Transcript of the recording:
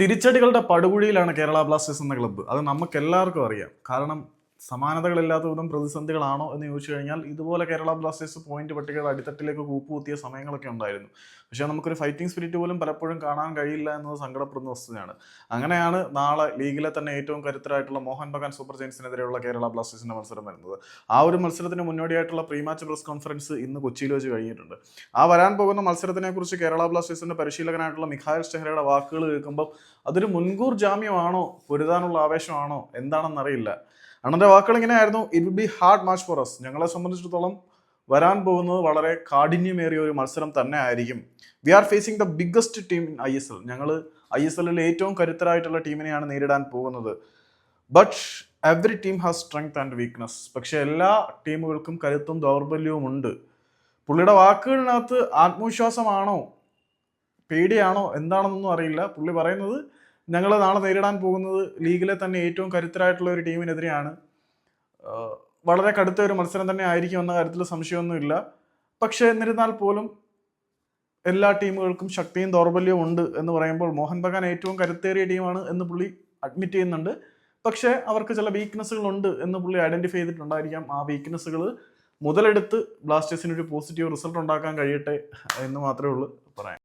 തിരിച്ചടികളുടെ പടുകുഴിയിലാണ് കേരള ബ്ലാസ്റ്റേഴ്സ് എന്ന ക്ലബ്ബ്. അത് നമുക്ക് എല്ലാവർക്കും അറിയാം. കാരണം സമാനതകളില്ലാത്ത വിധം പ്രതിസന്ധികളാണോ എന്ന് ചോദിച്ചു കഴിഞ്ഞാൽ ഇതുപോലെ കേരള ബ്ലാസ്റ്റേഴ്സ് പോയിന്റ് പട്ടികയുടെ അടിത്തട്ടിലേക്ക് കൂപ്പുകുത്തിയ സമയങ്ങളൊക്കെ ഉണ്ടായിരുന്നു. പക്ഷേ നമുക്കൊരു ഫൈറ്റിംഗ് സ്പിരിറ്റ് പോലും പലപ്പോഴും കാണാൻ കഴിയില്ല എന്നത് സങ്കടപ്പെടുന്ന വസ്തുതയാണ് അങ്ങനെയാണ് നാളെ ലീഗിലെ തന്നെ ഏറ്റവും കരുത്തരായിട്ടുള്ള മോഹൻ ബഗാൻ സൂപ്പർ ജയൻസിനെതിരെയുള്ള കേരള ബ്ലാസ്റ്റേഴ്സിന്റെ മത്സരം വരുന്നത്. ആ ഒരു മത്സരത്തിന് മുന്നോടിയായിട്ടുള്ള പ്രീ മാച്ച് പ്രസ് കോൺഫറൻസ് ഇന്ന് കൊച്ചിയിൽ വെച്ച് കഴിഞ്ഞിട്ടുണ്ട്. ആ വരാൻ പോകുന്ന മത്സരത്തിനെ കുറിച്ച് കേരള ബ്ലാസ്റ്റേഴ്സിന്റെ പരിശീലകനായിട്ടുള്ള മിഖായൽ ഷെഹ്റയുടെ വാക്കുകൾ കേൾക്കുമ്പോൾ അതൊരു മുൻകൂർ ജാമ്യമാണോ? പൊരുതാനുള്ള ആവേശമാണോ? എന്താണെന്നറിയില്ല. അണ്ണന്റെ വാക്കുകൾ ഇങ്ങനെയായിരുന്നു. It will be hard match for us ഞങ്ങളെ സംബന്ധിച്ചിടത്തോളം വരാൻ പോകുന്നത് വളരെ കാഠിന്യമേറിയ ഒരു മത്സരം തന്നെ ആയിരിക്കും. We are facing the biggest team in I S L ഞങ്ങൾ ഐ എസ് എല്ലിൽ ഏറ്റവും കരുത്തരായിട്ടുള്ള ടീമിനെയാണ് നേരിടാൻ പോകുന്നത്. But every team has strength and weakness പക്ഷേ എല്ലാ ടീമുകൾക്കും കരുത്തും ദൗർബല്യവും ഉണ്ട്. പുള്ളിയുടെ വാക്കുകളിനകത്ത് ആത്മവിശ്വാസമാണോ? പേടിയാണോ? എന്താണെന്നൊന്നും അറിയില്ല. പുള്ളി പറയുന്നത് ഞങ്ങൾ നാളെ നേരിടാൻ പോകുന്നത് ലീഗിലെ തന്നെ ഏറ്റവും കരുത്തരായിട്ടുള്ള ഒരു ടീമിനെതിരെയാണ്. വളരെ കടുത്ത ഒരു മത്സരം തന്നെ ആയിരിക്കും എന്ന കാര്യത്തിൽ സംശയമൊന്നുമില്ല. പക്ഷേ എന്നിരുന്നാൽ പോലും എല്ലാ ടീമുകൾക്കും ശക്തിയും ദൗർബല്യവും ഉണ്ട് എന്ന് പറയുമ്പോൾ മോഹൻ ബഗാൻ ഏറ്റവും കരുത്തേറിയ ടീമാണ് എന്ന് പുള്ളി അഡ്മിറ്റ് ചെയ്യുന്നുണ്ട്. പക്ഷേ അവർക്ക് ചില വീക്ക്നെസ്സുകൾ ഉണ്ട് എന്ന് പുള്ളി ഐഡന്റിഫൈ ചെയ്തിട്ടുണ്ടായിരിക്കാം. ആ വീക്ക്നെസ്സുകൾ മുതലെടുത്ത് ബ്ലാസ്റ്റേഴ്സിന് ഒരു പോസിറ്റീവ് റിസൾട്ട് ഉണ്ടാക്കാൻ കഴിയട്ടെ എന്ന് മാത്രമേ ഉള്ളൂ പറയാൻ.